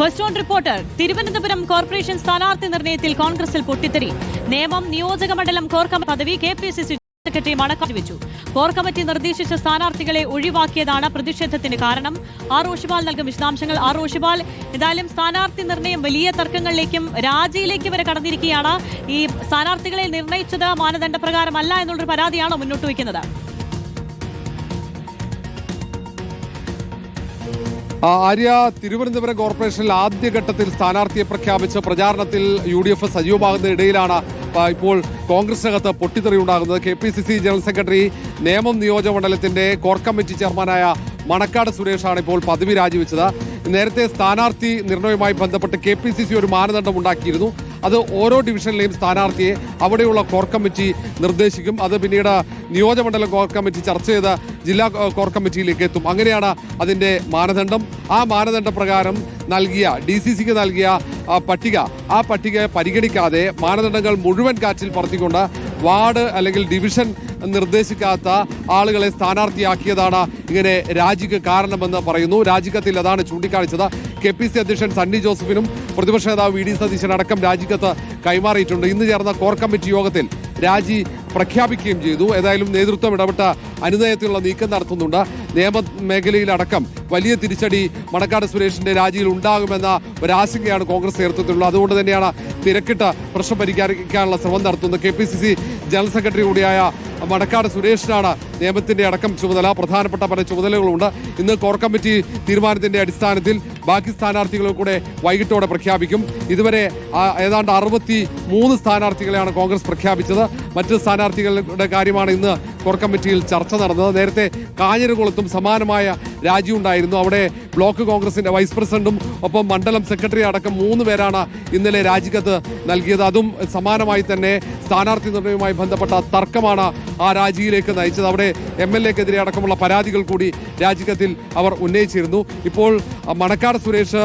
ക്വസ്റ്റോൺ reporter Thiruvananthapuram corporation സ്ഥാനാർത്ഥി നിർണയത്തിൽ കോൺഗ്രസിൽ പൊട്ടിത്തെറി നിയമം നിയോജക മണ്ഡലം കോർ പദവി K P C C secretary മണക്കാട്ടി വെച്ചു കോർ കമ്മിറ്റി നിർദ്ദേശിച്ച സ്ഥാനാർത്ഥികളെ ഒഴിവാക്കിയതാണ് പ്രതിഷേധത്തിന് കാരണം. ആർ റോഷിപാൽ നൽകും വിശദാംശങ്ങൾ. ആർ റോഷിപാൽ എന്തായാലും സ്ഥാനാർത്ഥി നിർണയം വലിയ തർക്കങ്ങളിലേക്കും രാജിയിലേക്ക് വരെ കടന്നിരിക്കുകയാണ്. ഈ സ്ഥാനാർത്ഥികളെ നിർണയിച്ചത് മാനദണ്ഡപ്രകാരമല്ല എന്നുള്ളൊരു പരാതിയാണോ മുന്നോട്ട് വയ്ക്കുന്നത്? ആര്യ തിരുവനന്തപുരം കോർപ്പറേഷനിൽ ആദ്യഘട്ടത്തിൽ സ്ഥാനാർത്ഥിയെ പ്രഖ്യാപിച്ച പ്രചാരണത്തിൽ യു ഡി എഫ് ഇടയിലാണ് ഇപ്പോൾ കോൺഗ്രസിനകത്ത് പൊട്ടിത്തെറി ഉണ്ടാകുന്നത്. K P C C general secretary Nemom നിയോജക മണ്ഡലത്തിന്റെ കോർ കമ്മിറ്റി ചെയർമാനായ മണക്കാട് സുരേഷാണ് ഇപ്പോൾ പദവി രാജിവെച്ചത്. നേരത്തെ സ്ഥാനാർത്ഥി നിർണയവുമായി ബന്ധപ്പെട്ട് കെ പി സി സി ഒരു മാനദണ്ഡം ഉണ്ടാക്കിയിരുന്നു. അത് ഓരോ ഡിവിഷനിലെയും സ്ഥാനാർത്ഥിയെ അവിടെയുള്ള കോർ കമ്മിറ്റി നിർദ്ദേശിക്കും. അത് പിന്നീട് നിയോജകമണ്ഡലം കോർ കമ്മിറ്റി ചർച്ച ചെയ്ത് ജില്ലാ കോർ കമ്മിറ്റിയിലേക്ക് എത്തും. അങ്ങനെയാണ് അതിന്റെ മാനദണ്ഡം. ആ മാനദണ്ഡ പ്രകാരം നൽകിയ ഡി സി സിക്ക് നൽകിയ പട്ടിക ആ പട്ടിക പരിഗണിക്കാതെ മാനദണ്ഡങ്ങൾ മുഴുവൻ കാറ്റിൽ പറത്തിക്കൊണ്ട് വാർഡ് അല്ലെങ്കിൽ ഡിവിഷൻ നിർദ്ദേശിക്കാത്ത ആളുകളെ സ്ഥാനാർത്ഥിയാക്കിയതാണ് ഇങ്ങനെ രാജിക്ക് കാരണമെന്ന് പറയുന്നു. രാജിക്കത്തിൽ അതാണ് ചൂണ്ടിക്കാണിച്ചത്. കെ പി സി അധ്യക്ഷൻ സണ്ണി ജോസഫിനും പ്രതിപക്ഷ നേതാവ് വി ഡി സതീശൻ അടക്കം രാജിക്കത്ത് കൈമാറിയിട്ടുണ്ട്. ഇന്ന് ചേർന്ന കോർ കമ്മിറ്റി യോഗത്തിൽ രാജി പ്രഖ്യാപിക്കുകയും ചെയ്തു. ഏതായാലും നേതൃത്വം ഇടപെട്ട അനുനയത്തിലുള്ള നീക്കം നടത്തുന്നുണ്ട്. നിയമ മേഖലയിലടക്കം വലിയ തിരിച്ചടി മണക്കാട് സുരേഷിന്റെ രാജിയിൽ ഉണ്ടാകുമെന്ന ഒരാശങ്കയാണ് കോൺഗ്രസ് നേതൃത്വത്തിലുള്ളത്. അതുകൊണ്ട് തന്നെയാണ് തിരക്കിട്ട് പ്രശ്നം പരിഹരിക്കാനുള്ള ശ്രമം നടത്തുന്നത്. കെ ജനറൽ സെക്രട്ടറി കൂടിയായ മണക്കാട് സുരേഷിനാണ് നിയമത്തിന്റെ അടക്കം ചുമതല. പ്രധാനപ്പെട്ട പല ചുമതലകളുണ്ട് ഇന്ന് കോർ കമ്മിറ്റി തീരുമാനത്തിന്റെ അടിസ്ഥാനത്തിൽ ബാക്കി സ്ഥാനാർത്ഥികളെ കൂടെ വൈകിട്ടോടെ പ്രഖ്യാപിക്കും. ഇതുവരെ ഏതാണ്ട് അറുപത്തി മൂന്ന് സ്ഥാനാർത്ഥികളെയാണ് കോൺഗ്രസ് പ്രഖ്യാപിച്ചത്. മറ്റ് സ്ഥാനാർത്ഥികളുടെ കാര്യമാണ് ഇന്ന് കോർ കമ്മിറ്റിയിൽ ചർച്ച നടന്നത്. നേരത്തെ കാഞ്ഞിരകുളത്തും സമാനമായ രാജിയുണ്ടായിരുന്നു. അവിടെ ബ്ലോക്ക് കോൺഗ്രസിന്റെ വൈസ് പ്രസിഡന്റും ഒപ്പം മണ്ഡലം സെക്രട്ടറി അടക്കം മൂന്ന് പേരാണ് ഇന്നലെ രാജിക്കത്ത് നൽകിയത്. അതും സമാനമായി തന്നെ സ്ഥാനാർത്ഥി നിർണയവുമായി ബന്ധപ്പെട്ട തർക്കമാണ് ആ രാജിയിലേക്ക് നയിച്ചത്. അവിടെ എം എൽ എക്കെതിരെ അടക്കമുള്ള പരാതികൾ കൂടി രാജിക്കത്തിൽ അവർ ഉന്നയിച്ചിരുന്നു. ഇപ്പോൾ Manacaud Suresh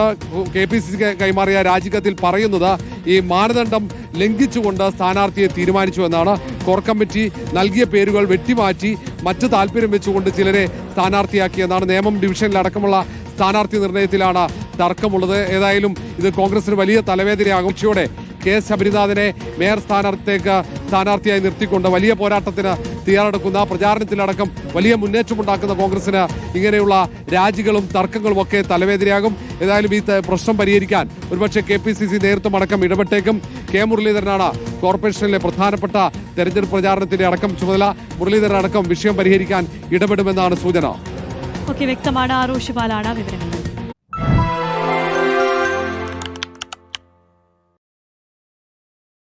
K P C സിക്ക് കൈമാറിയ രാജിക്കത്തിൽ പറയുന്നത് ഈ മാനദണ്ഡം ലംഘിച്ചുകൊണ്ട് സ്ഥാനാർത്ഥിയെ തീരുമാനിച്ചു എന്നാണ്. കോർ കമ്മിറ്റി നൽകിയ പേരുകൾ വെട്ടിമാറ്റി മറ്റ് താല്പര്യം വെച്ചുകൊണ്ട് ചിലരെ സ്ഥാനാർത്ഥിയാക്കിയെന്നാണ് നിയമം ഡിവിഷനിലടക്കമുള്ള സ്ഥാനാർത്ഥി നിർണയത്തിലാണ് തർക്കമുള്ളത്. ഏതായാലും ഇത് കോൺഗ്രസിന് വലിയ തലവേദനയാകും. ഉച്ചയോടെ കെ എസ് ശബരിനാഥനെ മേയർ സ്ഥാനാർത്ഥിക്ക് സ്ഥാനാർത്ഥിയായി നിർത്തിക്കൊണ്ട് വലിയ പോരാട്ടത്തിന് തയ്യാറെടുക്കുന്ന പ്രചാരണത്തിലടക്കം വലിയ മുന്നേറ്റമുണ്ടാക്കുന്ന കോൺഗ്രസിന് ഇങ്ങനെയുള്ള രാജികളും തർക്കങ്ങളും ഒക്കെ തലവേദനയാകും. ഏതായാലും ഈ പ്രശ്നം പരിഹരിക്കാൻ ഒരുപക്ഷെ കെ പി സി സി നേതൃത്വം അടക്കം ഇടപെട്ടേക്കും. കെ മുരളീധരനാണ് കോർപ്പറേഷനിലെ പ്രധാനപ്പെട്ട തെരഞ്ഞെടുപ്പ് പ്രചാരണത്തിന്റെ അടക്കം ചുമതല. മുരളീധരൻ അടക്കം വിഷയം പരിഹരിക്കാൻ ഇടപെടുമെന്നാണ് സൂചന. വ്യക്തമാണ്. ആർ റോഷിപാലാണ് വിവരങ്ങൾ.